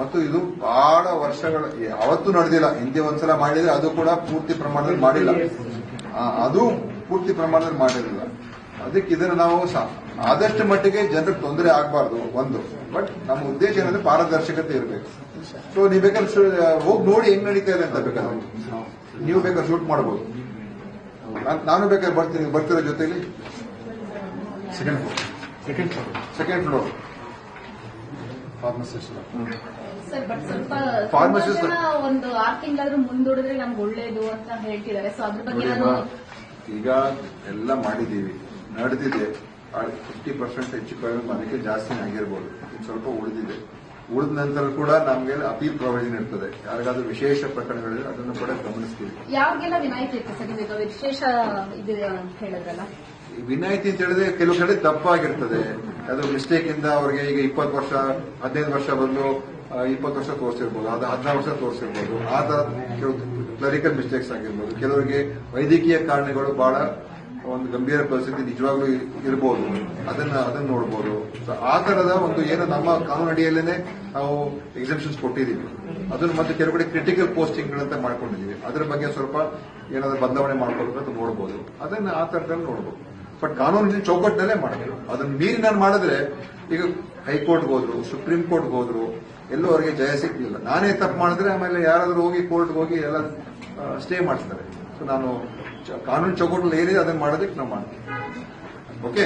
ಮತ್ತು ಇದು ಬಹಳ ವರ್ಷಗಳ ಯಾವತ್ತೂ ನಡೆದಿಲ್ಲ. ಹಿಂದೆ ಒಂದ್ಸಲ ಮಾಡಿದ್ರೆ ಅದು ಕೂಡ ಪೂರ್ತಿ ಪ್ರಮಾಣದಲ್ಲಿ ಮಾಡಿಲ್ಲ. ಅದು ಪೂರ್ತಿ ಪ್ರಮಾಣದಲ್ಲಿ ಮಾಡಿರಲಿಲ್ಲ. ಅದಕ್ಕೆ ಇದನ್ನು ನಾವು ಆದಷ್ಟು ಮಟ್ಟಿಗೆ ಜನರಿಗೆ ತೊಂದರೆ ಆಗಬಾರ್ದು ಒಂದು. ಬಟ್ ನಮ್ಮ ಉದ್ದೇಶ ಏನಂದ್ರೆ ಪಾರದರ್ಶಕತೆ ಇರಬೇಕು. ಸೊ ನೀವು ಬೇಕಾದ್ರೆ ಹೋಗಿ ನೋಡಿ ಹೆಂಗ್ ನಡೀತಾ ಇದೆ ಅಂತ ಬೇಕಾದ್ರೆ. ನೀವು ಬೇಕಾದ್ರೆ ಶೂಟ್ ಮಾಡಬಹುದು ನಾನು ಬೇಕಾದ್ರೆ ಬರ್ತೀನಿ. ಬರ್ತಿರೋ ಜೊತೆಗೆ second floor second floor second floor pharmacist sir but ಸ್ವಲ್ಪ ತುಂಬಾ ಒಂದು ಆರು ತಿಂಗಳಾದ್ರೂ ಮುಂದೂಡಿದ್ರೆ ನಮ್ಗೆ ಒಳ್ಳೇದು ಅಂತ ಹೇಳ್ತಿದ್ದಾರೆ. ಸೊ ಅದ್ರ ಬಗ್ಗೆ ನಾನು ಈಗ ಎಲ್ಲ ಮಾಡಿದ್ದೀವಿ. ನಡೆದಿದೆ. ಫಿಫ್ಟಿ ಪರ್ಸೆಂಟ್ ಹೆಚ್ಚು ಕಡಿಮೆ ಅದಕ್ಕೆ ಜಾಸ್ತಿ ಆಗಿರ್ಬೋದು. ಸ್ವಲ್ಪ ಉಳಿದಿದೆ. ಉಳಿದ ನಂತರ ಕೂಡ ನಮಗೆ ಅಪೀಲ್ ಪ್ರೊವಿಷನ್ ಇರ್ತದೆ. ಯಾರಿಗಾದ್ರೂ ವಿಶೇಷ ಪ್ರಕರಣಗಳಿದ್ರೆ ಅದನ್ನು ಕೂಡ ಗಮನಿಸ್ತೀವಿ. ಯಾರಿಗೆಲ್ಲ ವಿನಾಯಿತಿ ಇತ್ತು ಸರ್? ವಿಶೇಷ ಇದೆ ಅಂತ ಹೇಳಿದ್ರಲ್ಲ? ವಿನಾಯಿತಿ ಅಂತ ಹೇಳಿದ್ರೆ ಕೆಲವು ಕಡೆ ತಪ್ಪಾಗಿರ್ತದೆ. ಅದು ಮಿಸ್ಟೇಕ್ ಇಂದ ಅವ್ರಿಗೆ ಈಗ ಇಪ್ಪತ್ತು ವರ್ಷ ಹದಿನೈದು ವರ್ಷ ಬಂದು ಇಪ್ಪತ್ತು ವರ್ಷ ತೋರಿಸಿರ್ಬೋದು ಅದು ಹದಿನಾರು ವರ್ಷ ತೋರಿಸಿರ್ಬೋದು ಆ ಕೆಲವು ಕ್ಲರಿಕಲ್ ಮಿಸ್ಟೇಕ್ಸ್ ಆಗಿರ್ಬೋದು. ಕೆಲವರಿಗೆ ವೈದ್ಯಕೀಯ ಕಾರಣಗಳು ಬಹಳ ಒಂದು ಗಂಭೀರ ಪರಿಸ್ಥಿತಿ ನಿಜವಾಗ್ಲೂ ಇರಬಹುದು ಅದನ್ನ ಅದನ್ನ ನೋಡ್ಬೋದು. ಆ ತರದ ಒಂದು ಏನು ನಮ್ಮ ಕಾನೂನು ಅಡಿಯಲ್ಲೇನೆ ನಾವು ಎಕ್ಸಿಬಿಷನ್ಸ್ ಕೊಟ್ಟಿದ್ದೀವಿ. ಅದನ್ನ ಮತ್ತೆ ಕೆಲವು ಕಡೆ ಕ್ರಿಟಿಕಲ್ ಪೋಸ್ಟಿಂಗ್ ಅಂತ ಮಾಡ್ಕೊಂಡಿದ್ದೀವಿ. ಅದ್ರ ಬಗ್ಗೆ ಸ್ವಲ್ಪ ಏನಾದ್ರೂ ಬದಲಾವಣೆ ಮಾಡ್ಕೊಳ್ಬೇಕು ಅಂತ ನೋಡ್ಬೋದು. ಅದನ್ನ ಆ ತರದಲ್ಲಿ ನೋಡ್ಬೋದು. ಬಟ್ ಕಾನೂನಿನ ಚೌಕಟ್ಟಿನಲ್ಲೇ ಮಾಡಬೇಕು. ಅದನ್ನ ಮೀರಿ ನಾನು ಮಾಡಿದ್ರೆ ಈಗ ಹೈಕೋರ್ಟ್ಗೆ ಹೋದ್ರು, ಸುಪ್ರೀಂ ಕೋರ್ಟ್ಗೆ ಹೋದ್ರು ಎಲ್ಲೂ ಅವರಿಗೆ ಜಯ ಸಿಗ್ಲಿಲ್ಲ. ನಾನೇ ತಪ್ಪು ಮಾಡಿದ್ರೆ ಆಮೇಲೆ ಯಾರಾದರೂ ಹೋಗಿ ಕೋರ್ಟ್ಗೆ ಹೋಗಿ ಎಲ್ಲ ಸ್ಟೇ ಮಾಡಿಸ್ತಾರೆ. ಸೊ ನಾನು ಕಾನೂನು ಚೌಕಟ್ಟಲ್ಲಿ ಏನಿದೆ ಅದನ್ನು ಮಾಡೋದಕ್ಕೆ ನಾವು ಮಾಡ್ತೀವಿ ಓಕೆ